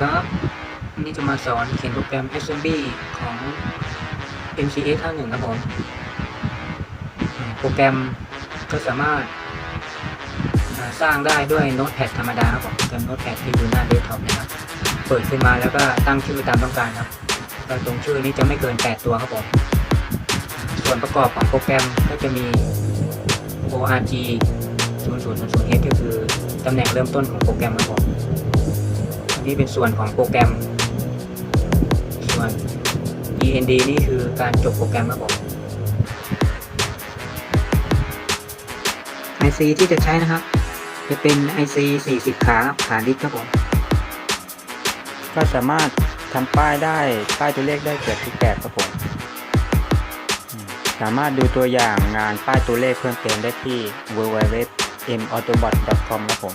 ครับวันนี้จะมาสอนเขียนโปรแกรม SMB ของ MCS 51ครับผม โปรแกรมก็สามารถสร้างได้ด้วย Notepad ธรรมดาครับผมโปรแกรม Notepad ที่อยู่หน้าเดสก์ท็อปนะครับ เปิดขึ้นมาแล้วก็ตั้งชื่อตามต้องการครับก็ตรงชื่อนี้จะไม่เกิน 8 ตัวครับผม ส่วนประกอบของโปรแกรมก็จะมี org 0000h ก็คือตำแหน่งเริ่มต้นของโปรแกรมครับผม นี้เป็นส่วนของโปรแกรม ส่วน end นี่คือการจบโปรแกรมครับผม IC ที่จะใช้นะครับ จะเป็น IC 40 ขาขาลิฟครับผม ก็สามารถทำป้ายได้ ป้ายตัวเลขได้เกือบทุกแบบครับผมสามารถดูตัวอย่างงานป้ายตัวเลขเพิ่มเติมได้ที่ www.mautobot.com ครับผม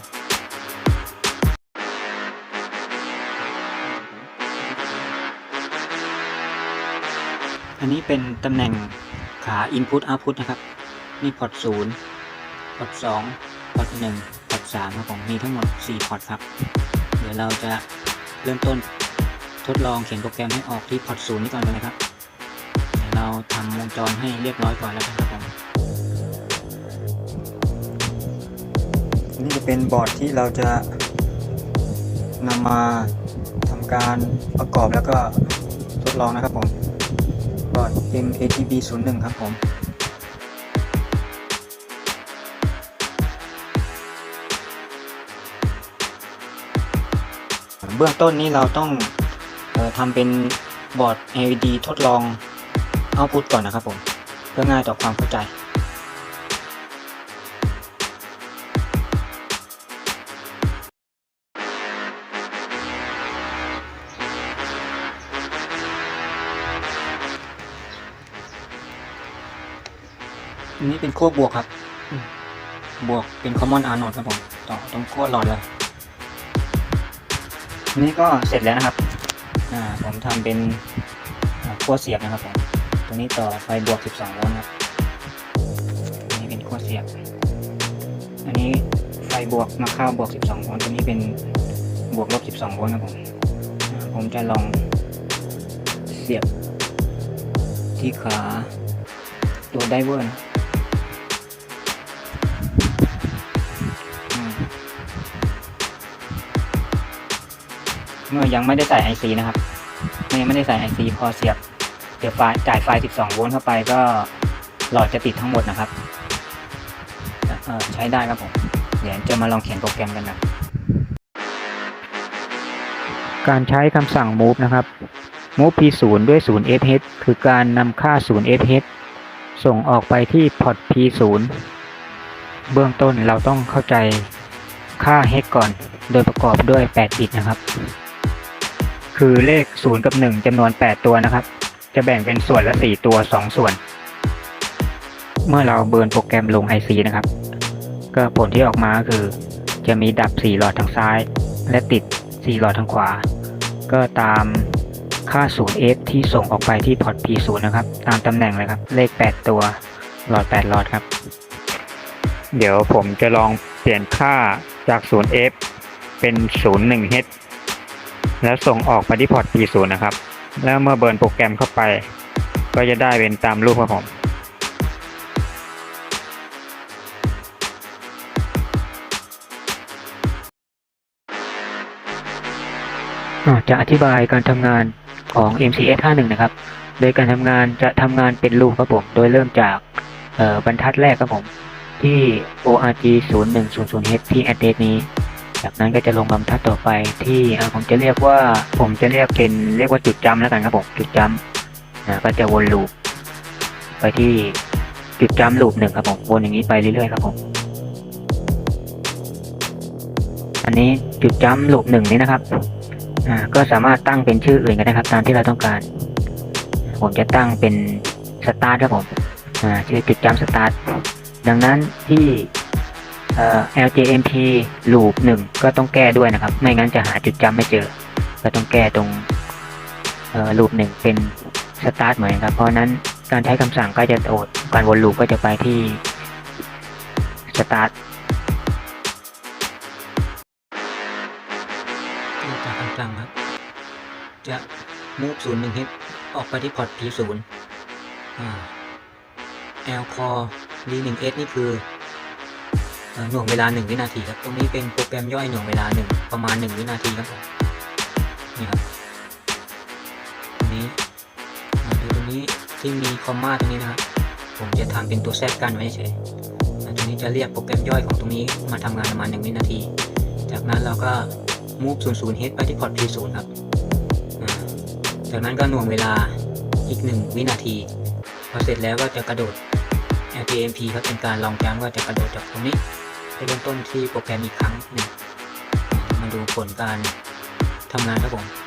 อันนี้เป็นตำแหน่งขา Input Output นะครับนี่พอร์ต0พอร์ต2พอร์ต1พอร์ต3ครับผมมีทั้งหมด 4 พอร์ตครับ เดี๋ยวเราจะเริ่มต้นทดลองเขียนโปรแกรมให้ออกที่พอร์ต0นี้ก่อนเลยครับเดี๋ยวเราทำวงจรให้เรียบร้อยก่อนแล้วกันครับผมนี่จะเป็นบอร์ดที่เราจะนำมาทำการประกอบแล้วก็ทดลองนะครับผม บอร์ด MATB 01 ครับผมเบื้องต้นนี้เราต้องออทำเป็นบอร์ด LED ทดลองเอาพุทก่อนนะครับผม เพื่อง่ายต่อความเข้าใจ อันนี้เป็นขั้วบวกครับอืมบวกเป็น common anode ครับผม ต่อตรงขั้วหลอดเลยอันนี้ก็เสร็จแล้วนะครับ อ่า ผมทำเป็นอ่าขั้วเสียบนะครับผมตรงนี้ต่อไฟบวก 12โวลต์ครับอันนี้เป็นขั้วเสียบ อันนี้ไฟบวกมาเข้าบวก 12โวลต์ตัวนี้เป็นบวกลบ 12โวลต์ครับผมอ่าผมจะลองเสียบที่ขาตัวไดเวอร์นะ ยังไม่ได้ใส่ IC นะครับเมื่อยังไม่ได้ใส่ IC พอเสียบเสียบไฟจ่ายไฟ 12 โวลต์เข้าไปก็หลอดจะติดทั้งหมดนะครับใช้ได้ครับผม เดี๋ยวจะมาลองเขียนโปรแกรมกันนะการใช้คำสั่ง move นะครับ move p0 ด้วย 0 fh คือการนำค่า 0 fh ส่งออกไปที่พอร์ต p0 เบื้องต้นเราต้องเข้าใจค่า h ก่อน โดยประกอบด้วย 8 บิตนะครับ คือเลข 0 กับ 1จำนวน 8 ตัวนะครับ จะแบ่งเป็นส่วนละ 4 ตัว 2 ส่วน เมื่อเราเบิร์นโปรแกรมลง IC นะครับ ก็ผลที่ออกมาคือ จะมีดับ 4 หลอดทางซ้าย และติด 4 หลอดทางขวา ก็ตามค่า 0f ที่ส่งออกไปที่พอร์ต p0 นะครับ ตามตำแหน่งเลยครับ เลข 8 ตัว หลอด 8 หลอดครับ เดี๋ยวผมจะลองเปลี่ยนค่าจาก 0f เป็น 01h แล้วส่งออกไปที่พอร์ต p0 นะครับ แล้วเมื่อเบิร์นโปรแกรมเข้าไป ก็จะได้เป็นตามรูปครับผมจะอธิบายการทำงานของ MCS 51 นะครับ โดยการทำงานจะทำงานเป็นลูปครับผม โดยเริ่มจากบรรทัดแรกครับผม ที่ org 0100h ที่ address นี้ จากนั้นก็จะลงบรรทัดต่อไปที่ผมจะเรียกว่าผมจะเรียกเป็นเรียกว่าจุดจำแล้วกันครับผมจุดจำนะก็จะวนลูปไปที่จุดจำลูปหนึ่งครับผมวนอย่างนี้ไปเรื่อยๆครับผมอันนี้จุดจำลูปหนึ่งนี้นะครับก็สามารถตั้งเป็นชื่ออื่นก็ได้ครับ ตามที่เราต้องการ ผมจะตั้งเป็นสตาร์ทครับผมชื่อจุดจำสตาร์ทดังนั้นที่ LJMP loop หนึ่งก็ต้องแก้ด้วยนะครับ ไม่งั้นจะหาจุดจำไม่เจอ ก็ต้องแก้ตรงเอ่อ loop หนึ่งเป็นสตาร์ทเหมือนครับ เพราะนั้นการใช้คำสั่งก็จะโอดการวนลูปก็จะไปที่สตาร์ทจากคำตั้งครับ จะ move 0 1 h ออกไปที่พอร์ต P0 อ่า L core D 1 S นี่คือ หน่วงเวลา 1 วินาทีครับตรงนี้เป็นโปรแกรมย่อยหน่วงเวลา 1 ประมาณ 1 วินาทีครับนี่ครับตรงนี้มาดูตรงนี้ที่มีคอมมาตรงนี้นะครับผมจะทำเป็นตัวแทรกกันไว้เฉยตรงนี้จะเรียกโปรแกรมย่อยของตรงนี้มาทำงานประมาณ 1 วินาที จากนั้นเราก็ move 00 h ไปที่พอร์ต P0 ครับจากนั้นก็หน่วงเวลาอีก 1 วินาทีพอเสร็จแล้วก็จะกระโดด LPMP ครับเป็นการลองย้ำว่าจะกระโดดจากตรงนี้ไปเริ่มต้นที่โปรแกรมอีกครั้งหนึ่งมาดูผลการทำงานครับผม